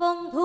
বন্ধু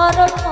বন্ধু খাইয়া সরল মনে